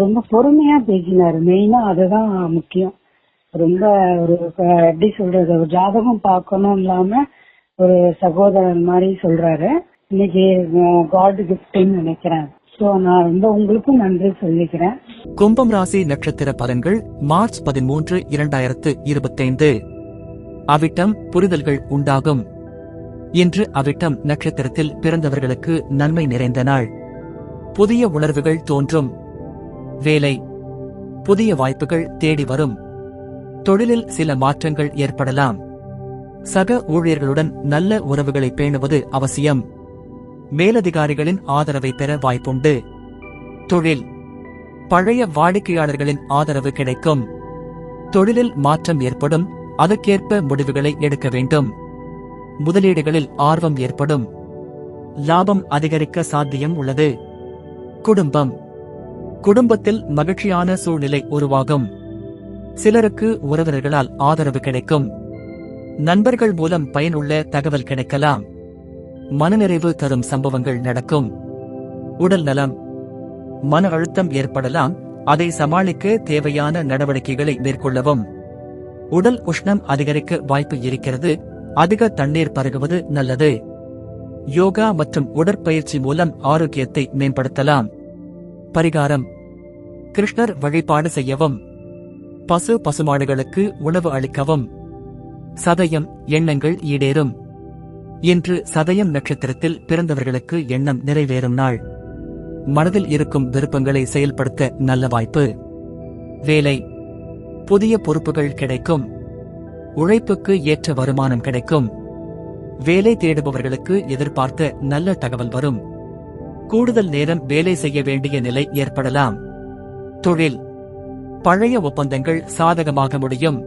ரொம்ப பொறுமையா பேசினாரு. மெயினா அதுதான் முக்கியம். ரொம்ப ஒரு எப்படி சொல்றது ஒரு ஜாதகம் பார்க்கணும் இல்லாம ஒரு சகோதரன் மாதிரி சொல்றாரு. இன்னைக்கு காட் கிஃப்ட்னு நினைக்கிறேன். சோ நான் ரொம்ப உங்களுக்கும் நன்றி சொல்லிக்கிறேன். கும்பம் ராசி நட்சத்திர பலன்கள் மார்ச் பதிமூன்று இரண்டாயிரத்து இருபத்தைந்து. அவிட்டம் புரிதல்கள் உண்டாகும். இன்று அவிட்டம் நட்சத்திரத்தில் பிறந்தவர்களுக்கு நன்மை நிறைந்த நாள். புதிய உணர்வுகள் தோன்றும். வேலை. புதிய வாய்ப்புகள் தேடி வரும். தொழிலில் சில மாற்றங்கள் ஏற்படலாம். சக ஊழியர்களுடன் நல்ல உறவுகளை பேணுவது அவசியம். மேலதிகாரிகளின் ஆதரவை பெற வாய்ப்புண்டு. தொழில். பழைய வாடிக்கையாளர்களின் ஆதரவு கிடைக்கும். தொழிலில் மாற்றம் ஏற்படும். அதற்கேற்ப முடிவுகளை எடுக்க வேண்டும். முதலீடுகளில் ஆர்வம் ஏற்படும். லாபம் அதிகரிக்க சாத்தியம் உள்ளது. குடும்பம். குடும்பத்தில் மகிழ்ச்சியான சூழ்நிலை உருவாகும். சிலருக்கு உறவினர்களால் ஆதரவு கிடைக்கும். நண்பர்கள் மூலம் பயனுள்ள தகவல் கிடைக்கலாம். மனநிறைவு தரும் சம்பவங்கள் நடக்கும். உடல் நலம். மன அழுத்தம் ஏற்படலாம். அதை சமாளிக்க தேவையான நடவடிக்கைகளை மேற்கொள்ளவும். உடல் உஷ்ணம் அதிகரிக்க வாய்ப்பு இருக்கிறது. அதிக தண்ணீர் பருகுவது நல்லது. யோகா மற்றும் உடற்பயிற்சி மூலம் ஆரோக்கியத்தை மேம்படுத்தலாம். பரிகாரம். கிருஷ்ணர் வழிபாடு செய்யவும் பசு பசுமாடுகளுக்கு உணவு அளிக்கவும் சதயம் எண்ணங்கள் ஈடேறும். இன்று சதயம் நட்சத்திரத்தில் பிறந்தவர்களுக்கு எண்ணம் நிறைவேறும் நாள். மனதில் இருக்கும் விருப்பங்களை செயல்படுத்த நல்ல வாய்ப்பு. வேலை. புதிய பொறுப்புகள் கிடைக்கும். உழைப்புக்கு ஏற்ற வருமானம் கிடைக்கும். வேலை தேடுபவர்களுக்கு எதிர்பார்த்த நல்ல தகவல் வரும். கூடுதல் நேரம் வேலை செய்ய வேண்டிய நிலை ஏற்படலாம். தொழில். பழைய ஒப்பந்தங்கள் சாதகமாக முடியும்.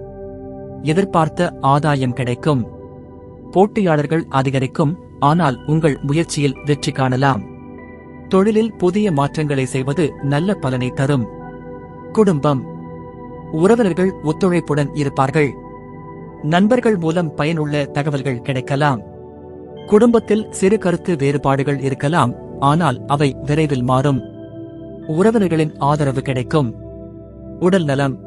எதிர்பார்த்த ஆதாயம் கிடைக்கும். போட்டியாளர்கள் அதிகரிக்கும் ஆனால் உங்கள் முயற்சியில் வெற்றி காணலாம். தொழிலில் புதிய மாற்றங்களை செய்வது நல்ல பலனை தரும். குடும்பம். உறவினர்கள் ஒத்துழைப்புடன் இருப்பார்கள். நண்பர்கள் மூலம் பயனுள்ள தகவல்கள் கிடைக்கலாம். குடும்பத்தில் சிறு கருத்து வேறுபாடுகள் இருக்கலாம். ஆனால் அவை விரைவில் மாறும். உறவினர்களின் ஆதரவு கிடைக்கும். உடல் நலம்.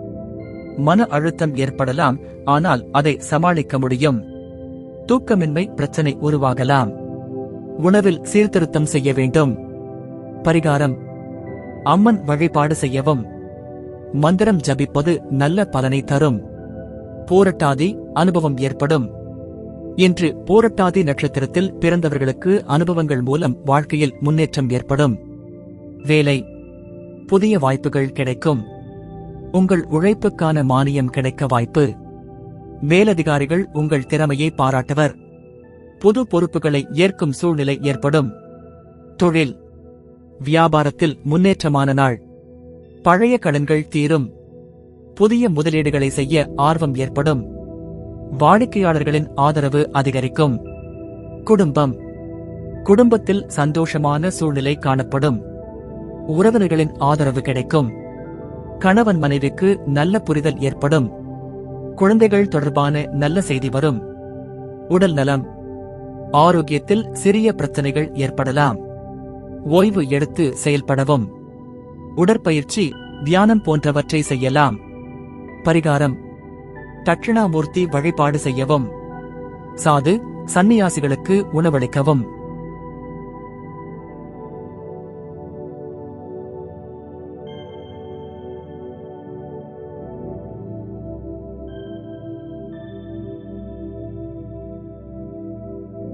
மன அழுத்தம் ஏற்படலாம் ஆனால் அதை சமாளிக்க முடியும். தூக்கமின்மை பிரச்சனை உருவாகலாம். உணவில் சீர்திருத்தம் செய்ய வேண்டும். பரிகாரம். அம்மன் வழிபாடு செய்யவும். மந்திரம் ஜபிப்பது நல்ல பலனை தரும். போரட்டாதி அனுபவம் ஏற்படும். இன்று போரட்டாதி நட்சத்திரத்தில் பிறந்தவர்களுக்கு அனுபவங்கள் மூலம் வாழ்க்கையில் முன்னேற்றம் ஏற்படும். வேலை. புதிய வாய்ப்புகள் கிடைக்கும். உங்கள் உழைப்புக்கான மானியம் கிடைக்க வாய்ப்பு. மேலதிகாரிகள் உங்கள் திறமையை பாராட்டுவர். புது பொறுப்புகளை ஏற்கும் சூழ்நிலை ஏற்படும். தொழில். வியாபாரத்தில் முன்னேற்றமான நாள். பழைய கடன்கள் தீரும். புதிய முதலீடுகளை செய்ய ஆர்வம் ஏற்படும். வாடிக்கையாளர்களின் ஆதரவு அதிகரிக்கும். குடும்பம். குடும்பத்தில் சந்தோஷமான சூழ்நிலை காணப்படும். உறவினர்களின் ஆதரவு கிடைக்கும். கணவன் மனைவிக்கு நல்ல புரிதல் ஏற்படும். குழந்தைகள் தொடர்பான நல்ல செய்தி வரும். உடல் நலம். ஆரோக்கியத்தில் சிறிய பிரச்சனைகள் ஏற்படலாம். ஓய்வு எடுத்து செயல்படவும். உடற்பயிற்சி தியானம் போன்றவற்றை செய்யலாம். பரிகாரம். தட்சிணாமூர்த்தி வழிபாடு செய்யவும். சாது சந்நியாசிகளுக்கு உணவளிக்கவும்.